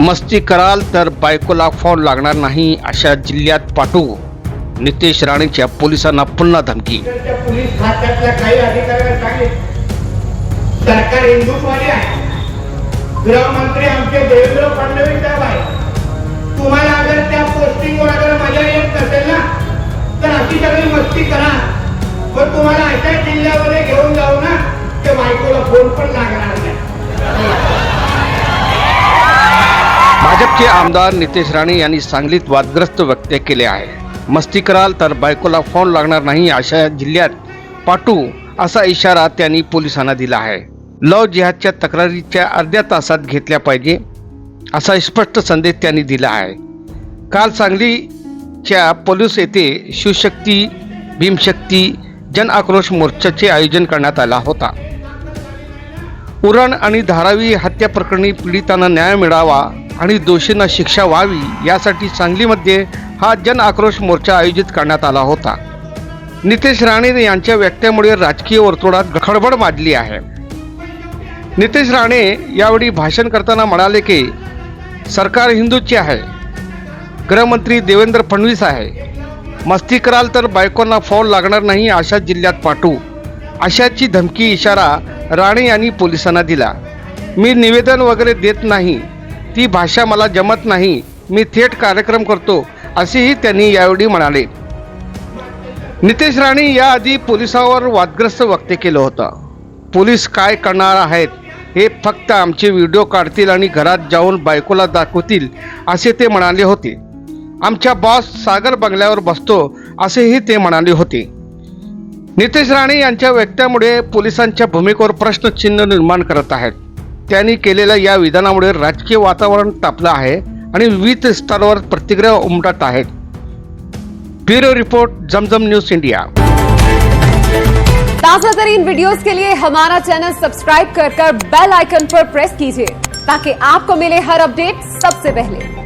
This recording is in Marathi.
मस्ती कराल तर बायकोला फोन लागणार नाही अशा जिल्ह्यात पाठवू. नितेश राणेच्या पोलिसांना पुन्हा धमकी. पोलीस खात्यातल्या काही अधिकाऱ्यांना सरकार हिंदुत्वादी आहे. गृहमंत्री आमचे देवेंद्र फडणवीस साहेब आहे तुम्हाला अगर त्या पोस्टिंगवर अगर मजा येत नसेल ना तर अशी सगळी मस्ती करा. पण तुम्हाला अशा जिल्ह्यामध्ये घेऊन जाऊ ना ते बायकोला फोन पण लागणार नाही. भाजपचे आमदार नितेश राणे यांनी सांगलीत वादग्रस्त व्यक्त केले आहे. मस्ती कराल तर बायकोला फोन लागणार नाही अशा जिल्ह्यात पाठू असा इशारा त्यांनी पोलिसांना दिला आहे. लव जिहादच्या तक्रारीच्या अर्ध्या तासात घेतल्या पाहिजे असा स्पष्ट संदेश त्यांनी दिला आहे. काल सांगलीच्या पोलीस येथे शिवशक्ती भीमशक्ती जन आक्रोश मोर्चाचे आयोजन करण्यात आला होता. उरण आणि धारावी हत्या प्रकरणी पीडितांना न्याय मिळावा आणि दोषींना शिक्षा व्हावी यासाठी सांगलीमध्ये हा जन आक्रोश मोर्चा आयोजित करण्यात आला होता. नितेश राणे यांच्या व्यक्त्यामुळे राजकीय वर्तुळात खडबड माजली आहे. नितेश राणे यावेळी भाषण करताना म्हणाले की सरकार हिंदूचे आहे. गृहमंत्री देवेंद्र फडणवीस आहे. मस्ती कराल तर बायकोंना फोन लागणार नाही अशा जिल्ह्यात पाठवू. अशाची धमकी इशारा राणे यांनी पोलिसांना दिला. मी निवेदन वगैरे देत नाही. ती भाषा मला जमत नाही. मी थेट कार्यक्रम करतो असेही त्यांनी यावेळी म्हणाले. नितेश राणे याआधी पोलिसावर वादग्रस्त वक्तव्य केलं होतं. पोलीस काय करणार आहेत हे फक्त आमचे व्हिडिओ काढतील आणि घरात जाऊन बायकोला दाखवतील असे ते म्हणाले होते. आमच्या बॉस सागर बंगल्यावर बसतो असेही ते म्हणाले होते. नितेश राणे यांच्या व्यक्त्यामुळे पोलिसांच्या भूमिकेवर प्रश्नचिन्ह निर्माण करत आहेत. त्यांनी केलेल्या या विधानामुळे राजकीय वातावरण तापलं आहे आणि विविध स्तरावर प्रतिक्रिया उमटत आहेत. Bureau report Zamzam news India. ताजा तरीन वीडियोस के लिए हमारा चैनल सब्सक्राइब कर कर बेल आइकन पर प्रेस कीजिए ताकि आपको मिले हर अपडेट सबसे पहले।